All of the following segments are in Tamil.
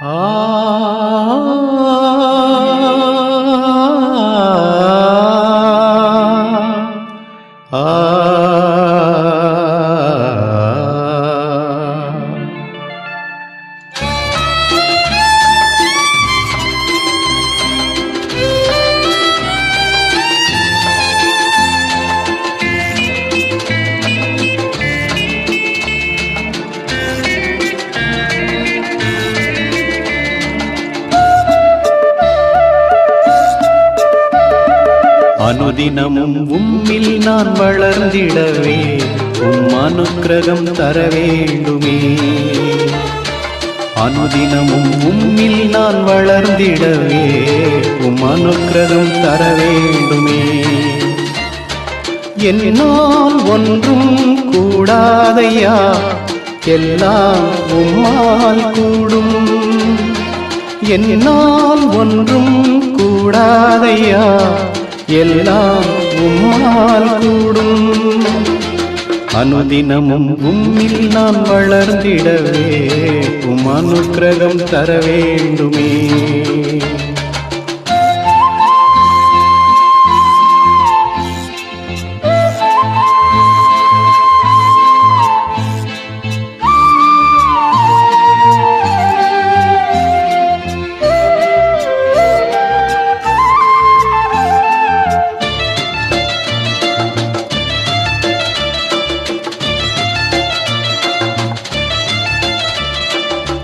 Ah. அனுதினமும் உம்மில் நான் வளர்ந்திடவே உம் அனுக்கிரகம் தர வேண்டுமே அனுதினமும் உம்மில் நான் வளர்ந்திடவே உம் அனுக்கிரகம் தர வேண்டுமே என்னால் ஒன்றும் கூடாதையா எல்லாம் உம்மால் கூடும். என்னால் ஒன்றும் கூடாதையா எல்லாம் உம்மால் கூடும். அனுதினமும் உம்மில் நான் வளர்ந்திடவே உம் அனுக்கிரகம் தர வேண்டுமே.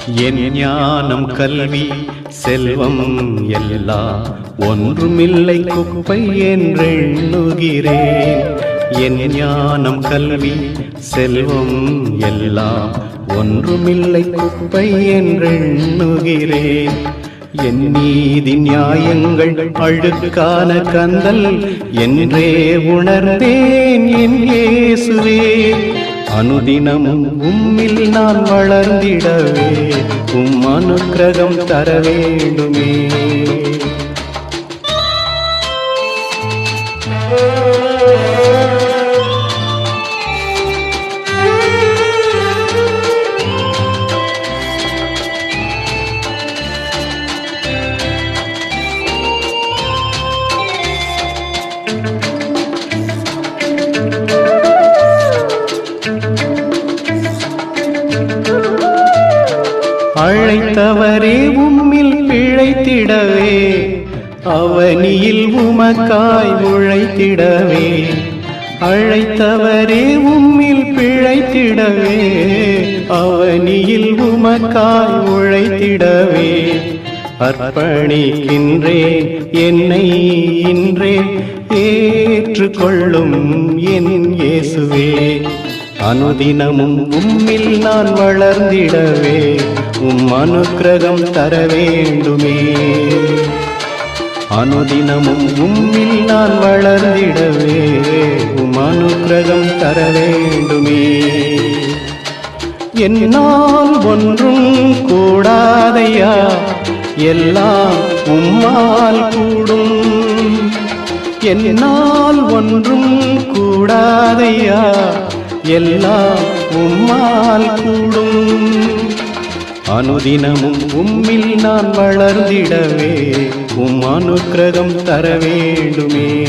என் ஞானம் கல்வி செல்வம் எல்லா ஒன்றுமில்லை குப்பை என்றெண்ணுகிறேன். என் ஞானம் கல்வி செல்வம் எல்லாம் ஒன்றுமில்லை குப்பை என்றெண்ணுகிறேன். என் நீதி நியாயங்கள் அழுக்கான கந்தல் என்றே உணர்ந்தேன் என் இயேசுவே. அனுதினமும் உம்மில் நான் வளர்ந்திடவே உம் அனுக்கிரகம் தர வேண்டுமே அழைத்தவரே உம்மில் பிழைத்திடவே அவனியில் உமக்காய் உழைத்திடவே அழைத்தவரே உம்மில் பிழைத்திடவே அவனியில் உமக்காய் உழைத்திடவே அர்ப்பணிக்கின்றேன் என்னை இன்றே ஏற்றுக்கொள்ளும் என் இயேசுவே. அனுதினமும் உம்மில் நான் வளர்ந்திடவே உம் அனுக்கிரகம் தர வேண்டுமே அனுதினமும் உம்மில் நான் வளர்ந்திடவே உம் அனுக்கிரகம் தர வேண்டுமே என்னால் ஒன்றும் கூடாதையா எல்லாம் உம்மால் கூடும். என்னால் ஒன்றும் கூடாதையா எல்லாம் உம்மால் கூடும். அனுதினமும் உம்மில் நான் வளர்ந்திடவே உம் அனுக்கிரகம் தர வேண்டுமே.